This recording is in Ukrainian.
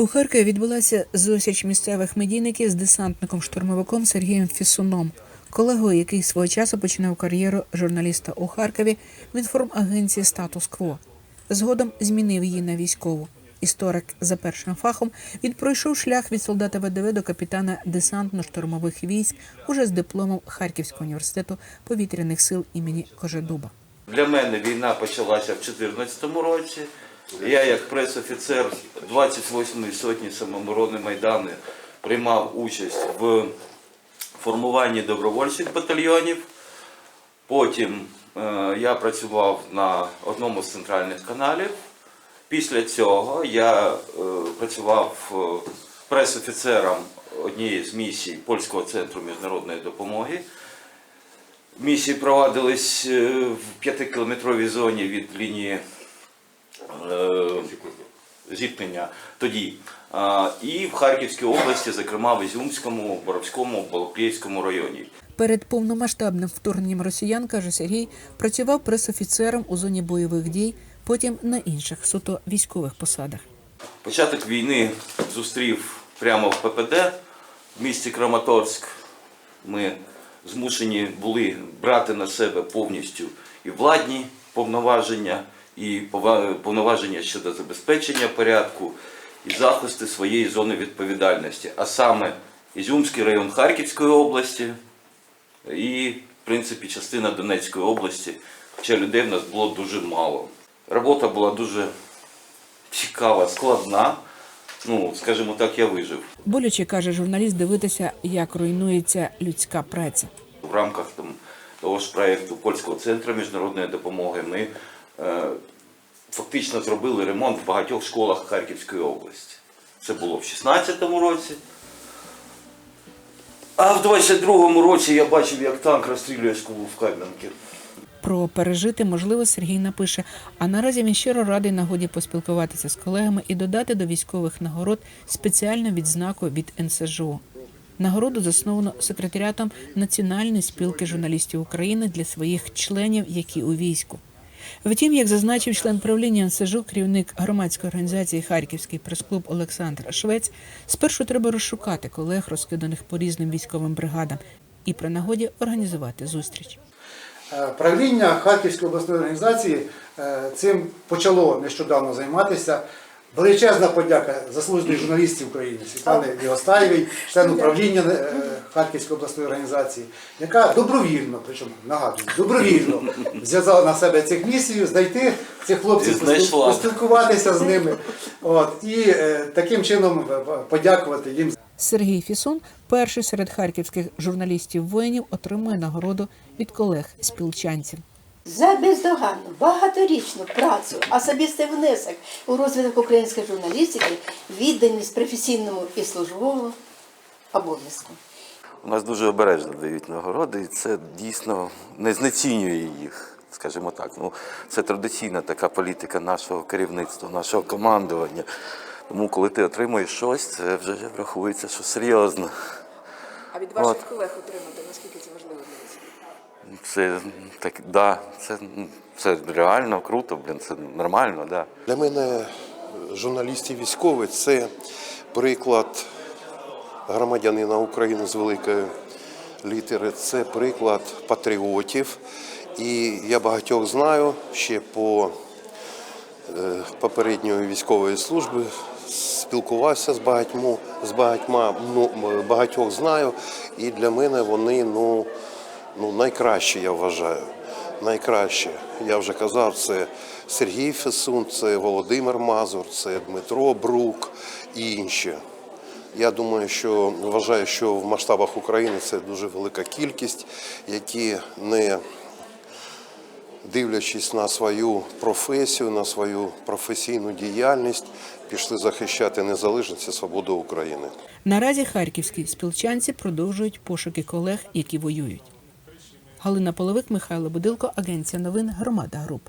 У Харкові відбулася зустріч місцевих медійників з десантником-штурмовиком Сергієм Фісуном, колегою, який свого часу починав кар'єру журналіста у Харкові в інформагенції Статус Кво. Згодом змінив її на військову. Історик за першим фахом він пройшов шлях від солдата ВДВ до капітана десантно-штурмових військ уже з дипломом Харківського університету повітряних сил імені Кожедуба. Для мене війна почалася в 2014 році. Я, як прес-офіцер 28-ї сотні самооборони Майдану, приймав участь в формуванні добровольчих батальйонів. Потім е, я працював на одному з центральних каналів. Після цього я е, працював е, прес-офіцером однієї з місій Польського центру міжнародної допомоги. Місії провадились в п'ятикілометровій зоні від лінії зіткнення тоді. І в Харківській області, зокрема в Ізюмському, Боровському, Балаклійському районі. Перед повномасштабним вторгненням росіян, каже Сергій, працював пресофіцером у зоні бойових дій, потім на інших суто військових посадах. Початок війни зустрів прямо в ППД в місті Краматорськ. Ми змушені були брати на себе повністю і владні повноваження, і повноваження щодо забезпечення порядку і захисту своєї зони відповідальності, а саме Ізюмський район Харківської області і, в принципі, частина Донецької області, хоча людей в нас було дуже мало. Робота була дуже цікава, складна. Ну, скажімо так, я вижив. Боляче каже журналіст дивитися, як руйнується людська праця. В рамках там, того ж проєкту Польського центру міжнародної допомоги ми фактично зробили ремонт в багатьох школах Харківської області. Це було в 2016 році. А в 22-му році я бачив, як танк розстрілює школу в Кам'янки. Про пережити можливо Сергій напише. А наразі він щиро радий нагоді поспілкуватися з колегами і додати до військових нагород спеціальну відзнаку від НСЖУ. Нагороду засновано секретаріатом Національної спілки журналістів України для своїх членів, які у війську. Втім, як зазначив член правління НСЖУ, керівник громадської організації Харківський прес-клуб Олександр Швець, спершу треба розшукати колег, розкиданих по різним військовим бригадам, і при нагоді організувати зустріч. Е, Правління Харківської обласної організації е, цим почало нещодавно займатися. Величезна подяка заслужених журналістів України Світлани Лігостаєвій, члену правління е, Харківської обласної організації, яка добровільно, причому нагадую, добровільно взяла на себе цих місію, знайти цих хлопців, поспілкуватися з ними. От, і е, таким чином е, подякувати їм Сергій Фісун, перший серед харківських журналістів-воїнів, отримує нагороду від колег-спілчанців. За бездоганну, багаторічну працю, особистий внесок у розвиток української журналістики, відданість професійному і службовому обов'язку. У нас дуже обережно дають нагороди, і це дійсно не знецінює їх, скажімо так. Ну, це традиційна така політика нашого керівництва, нашого командування. Тому, коли ти отримуєш щось, це вже врахується, що серйозно. А від ваших колег отримати наскільки це важливо для вас? Це так, да, це, це реально круто, блін, це нормально, да. Для мене е, журналіст і військовий це приклад громадянина України з великої літери, це приклад патріотів. І я багатьох знаю ще по е, попередньої військової служби, спілкувався з багатьма, з багатьма, ну, багатьох знаю. І для мене вони ну, ну, найкращі, я вважаю. Найкраще, я вже казав, це Сергій Фесун, це Володимир Мазур, це Дмитро Брук і інші. Я думаю, що вважаю, що в масштабах України це дуже велика кількість, які не дивлячись на свою професію, на свою професійну діяльність, пішли захищати незалежність і свободу України. Наразі харківські спілчанці продовжують пошуки колег, які воюють. Галина Половик, Михайло Будилко, Агенція новин Громада Груп.